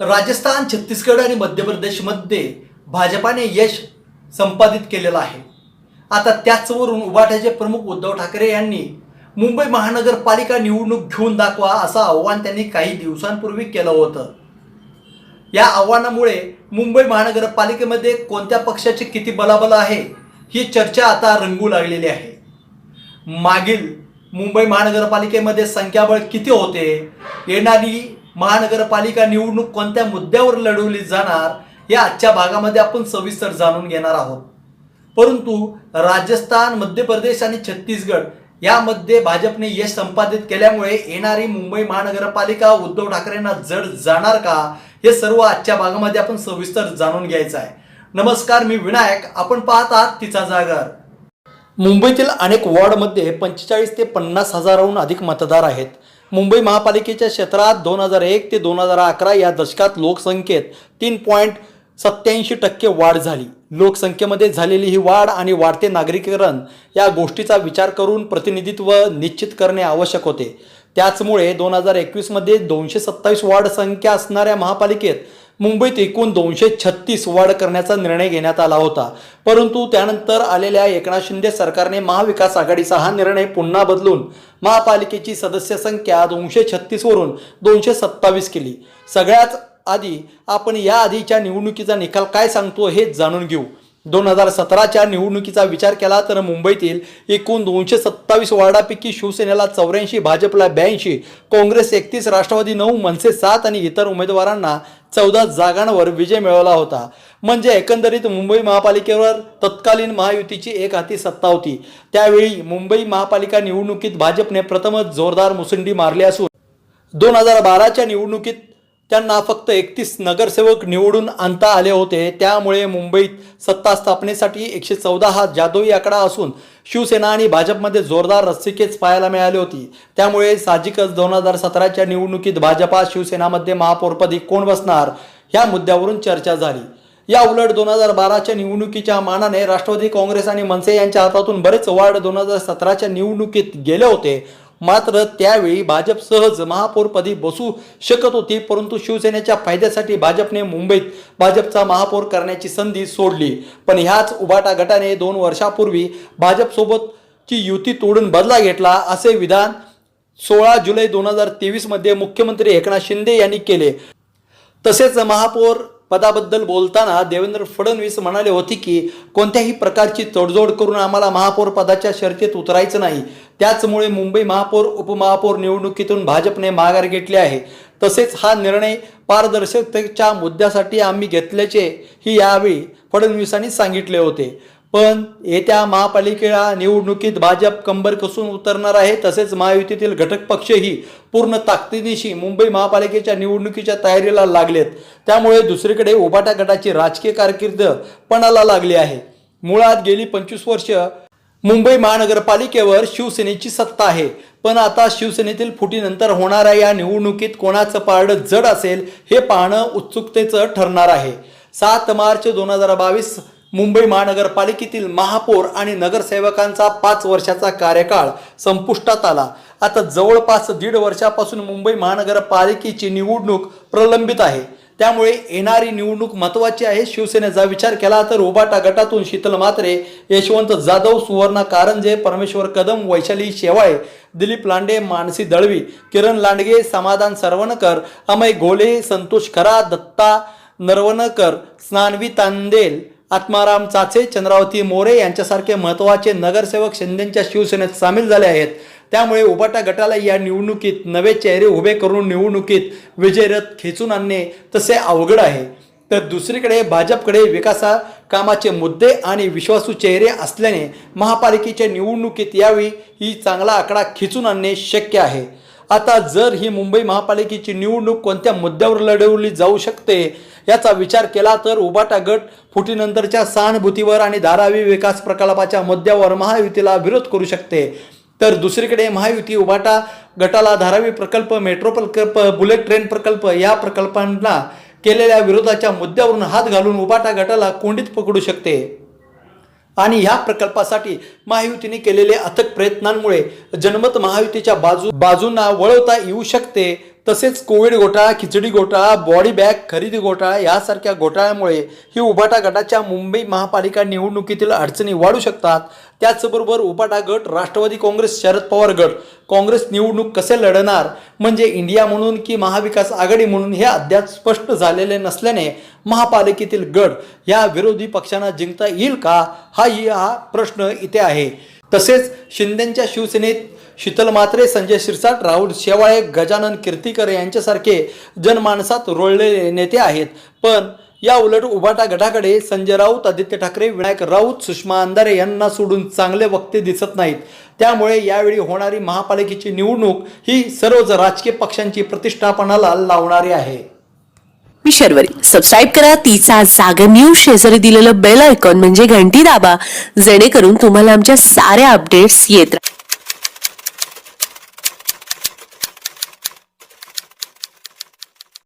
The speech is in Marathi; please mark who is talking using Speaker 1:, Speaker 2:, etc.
Speaker 1: राजस्थान छत्तीसगड आणि मध्य प्रदेशमध्ये भाजपाने यश संपादित केलेलं आहे. आता त्याचवरून उभाट्याचे प्रमुख उद्धव ठाकरे यांनी मुंबई महानगरपालिका निवडणूक घेऊन दाखवा असं आव्हान त्यांनी काही दिवसांपूर्वी केलं होतं. या आव्हानामुळे मुंबई महानगरपालिकेमध्ये कोणत्या पक्षाचे किती बलाबल आहे ही चर्चा आता रंगू लागलेली आहे. मागील मुंबई महानगरपालिकेमध्ये संख्याबळ किती होते येणारी महानगरपालिका निवडणूक कोणत्या मुद्द्यावर लढवली जाणार या आजच्या भागामध्ये आपण सविस्तर जाणून घेणार आहोत. परंतु राजस्थान मध्य प्रदेश आणि छत्तीसगड यामध्ये भाजपने यश संपादित केल्यामुळे येणारी मुंबई महानगरपालिका उद्धव ठाकरेंना जड जाणार का हे सर्व आजच्या भागामध्ये आपण सविस्तर जाणून घ्यायचं आहे. नमस्कार मी विनायक. आपण पाहत आहात तिचा जागर. मुंबईतील अनेक वॉर्डमध्ये पंचेचाळीस ते पन्नास हजाराहून अधिक मतदार आहेत. मुंबई महापालिकेच्या क्षेत्रात दोन हजार एक ते दोन हजार अकरा या दशकात लोकसंख्येत तीन पॉईंट सत्याऐंशी टक्के वाढ झाली. लोकसंख्येमध्ये झालेली ही वाढ आणि वाढते नागरिकीकरण या गोष्टीचा विचार करून प्रतिनिधित्व निश्चित करणे आवश्यक होते. त्याचमुळे दोन हजार एकवीसमध्ये दोनशे सत्तावीस वार्ड संख्या असणाऱ्या महापालिकेत मुंबईत एकूण दोनशे छत्तीस वाढ करण्याचा निर्णय घेण्यात आला होता. परंतु त्यानंतर आलेल्या एकनाथ शिंदे सरकारने महाविकास आघाडीचा हा निर्णय पुन्हा बदलून महापालिकेची सदस्य संख्या दोनशे छत्तीसवरून दोनशे सत्तावीस केली. सगळ्यात आधी आपण या आधीच्या निवडणुकीचा निकाल काय सांगतो हे जाणून घेऊ. दोन हजार सतराच्या निवडणुकीचा विचार केला तर मुंबईतील एकूण दोनशे सत्तावीस वार्डापैकी शिवसेनेला चौऱ्याऐंशी भाजपला ब्याऐंशी काँग्रेस एकतीस राष्ट्रवादी नऊ मनसे सात आणि इतर उमेदवारांना चौदा जागांवर विजय मिळवला होता. म्हणजे एकंदरीत मुंबई महापालिकेवर तत्कालीन महायुतीची एक हाती सत्ता होती. त्यावेळी मुंबई महापालिका निवडणुकीत भाजपने प्रथमच जोरदार मुसंडी मारली असून दोन हजार बाराच्या निवडणुकीत त्यांना फक्त एकतीस नगरसेवक निवडून आणता आले होते. त्यामुळे मुंबईत सत्ता स्थापनेसाठी एकशे चौदा हा जादोई आकडा असून शिवसेना आणि भाजपमध्ये जोरदार रस्सिकेच पाहायला मिळाली होती. त्यामुळे साहजिकच दोन हजार सतराच्या निवडणुकीत भाजपा शिवसेनामध्ये महापौरपदी कोण बसणार ह्या मुद्द्यावरून चर्चा झाली. या उलट दोन हजार बाराच्या निवडणुकीच्या मानाने राष्ट्रवादी काँग्रेस आणि मनसे यांच्या हातातून बरेच वार्ड दोन हजार सतराच्या निवडणुकीत गेले होते. मात्र त्यावेळी भाजप सहज महापौरपदी बसू शकत होती परंतु शिवसेनेच्या फायद्यासाठी भाजपने मुंबईत भाजपचा महापौर करण्याची संधी सोडली. पण ह्याच उबाटा गटाने दोन वर्षापूर्वी भाजपसोबतची युती तोडून बदला घेतला असे विधान सोळा जुलै दोन हजार तेवीसमध्ये मुख्यमंत्री एकनाथ शिंदे यांनी केले. तसेच महापौर पदाबद्दल बोलताना देवेंद्र फडणवीस म्हणाले होते की कोणत्याही प्रकारची तडजोड करून आम्हाला महापौर पदाच्या शर्तीत उतरायचं नाही. त्याचमुळे मुंबई महापौर उपमहापौर निवडणुकीतून भाजपने माघार घेतली आहे. तसेच हा निर्णय पारदर्शकतेच्या मुद्द्यासाठी आम्ही घेतल्याचे ही यावेळी फडणवीसांनी सांगितले होते. पण येत्या महापालिकेला निवडणुकीत भाजप कंबर कसून उतरणार आहे तसेच महायुतीतील घटक पक्षही पूर्ण ताकदीनिशी मुंबई महापालिकेच्या निवडणुकीच्या तयारीला लागलेत. त्यामुळे दुसरीकडे उभाटा गटाची राजकीय कारकीर्द पणाला लागली आहे. मुळात गेली पंचवीस वर्ष मुंबई महानगरपालिकेवर शिवसेनेची सत्ता आहे. पण आता शिवसेनेतील फुटीनंतर होणाऱ्या या निवडणुकीत कोणाचं पारडं जड असेल हे पाहणं उत्सुकतेचं ठरणार आहे. सात मार्च दोन हजार बावीस मुंबई महानगरपालिकेतील महापौर आणि नगरसेवकांचा पाच वर्षाचा कार्यकाळ संपुष्टात आला. आता जवळपास दीड वर्षापासून मुंबई महानगरपालिकेची निवडणूक प्रलंबित आहे. त्यामुळे येणारी निवडणूक महत्त्वाची आहे. शिवसेनेचा विचार केला तर उबाटा गटातून शीतल म्हात्रे यशवंत जाधव सुवर्णा कारंजे परमेश्वर कदम वैशाली शेवाळे दिलीप लांडे मानसी दळवी किरण लांडगे समाधान सरवणकर अमय गोले संतोष खरा दत्ता नरवणकर स्नानवी तांदेल आत्माराम चाचे चंद्रावती मोरे यांच्यासारखे महत्त्वाचे नगरसेवक शिंदेच्या शिवसेनेत सामील झाले आहेत. त्यामुळे उबाटा गटाला या निवडणुकीत नवे चेहरे उभे करून निवडणुकीत विजयरथ खेचून आणणे तसे अवघड आहे. तर दुसरीकडे भाजपकडे विकासा कामाचे मुद्दे आणि विश्वासू चेहरे असल्याने महापालिकेच्या निवडणुकीत यावी ही चांगला आकडा खिचून आणणे शक्य आहे. आता जर ही मुंबई महापालिकेची निवडणूक कोणत्या मुद्द्यावर लढवली जाऊ शकते याचा विचार केला तर उबाटा गट फुटीनंतरच्या सहानुभूतीवर आणि धारावी विकास प्रकल्पाच्या मुद्द्यावर महायुतीला विरोध करू शकते. तर दुसरीकडे महायुती उबाटा गटाला धारावी प्रकल्प मेट्रो प्रकल्प बुलेट ट्रेन प्रकल्प या प्रकल्पांना केलेल्या विरोधाच्या मुद्द्यावरून हात घालून उबाटा गटाला कोंडीत पकडू शकते. आणि ह्या प्रकल्पासाठी महायुतीने केलेल्या अथक प्रयत्नांमुळे जनमत महायुतीच्या बाजू बाजूंना वळवता येऊ शकते तसेच कोविड घोटाळा खिचडी घोटाळा बॉडी बॅग खरेदी घोटाळा यासारख्या घोटाळ्यामुळे ही उभाटा गटाच्या मुंबई महापालिका निवडणुकीतील अडचणी वाढू शकतात. त्याचबरोबर उभाटा गट राष्ट्रवादी काँग्रेस शरद पवार गट. काँग्रेस निवडणूक कसे लढणार? म्हणजे इंडिया म्हणून की महाविकास आघाडी म्हणून हे अद्याप स्पष्ट झालेले नसल्याने महापालिकेतील गट या विरोधी पक्षांना जिंकता येईल का? हाही हा प्रश्न इथे आहे. तसेच शिंदेच्या शिवसेनेत शीतल मात्रे संजय शिरसाट राहुल शेवाळे गजानन कीर्तीकर यांच्यासारखे जनमानसात रोळलेले नेते आहेत. पण या उलट उभाटा गटाकडे संजय राऊत आदित्य ठाकरे विनायक राऊत सुषमा अंधारे यांना सोडून चांगले वक्ते दिसत नाहीत. त्यामुळे यावेळी होणारी महापालिकेची निवडणूक ही सर्वच राजकीय पक्षांची प्रतिष्ठापनाला लावणारी आहे.
Speaker 2: मी शर्वरी. सबस्क्राईब करा. तिचा जागर न्यूज शेजारी दिलेलं बेल आयकॉन म्हणजे घंटी दाबा. जेणेकरून तुम्हाला आमच्या साऱ्या अपडेट्स येत राहतील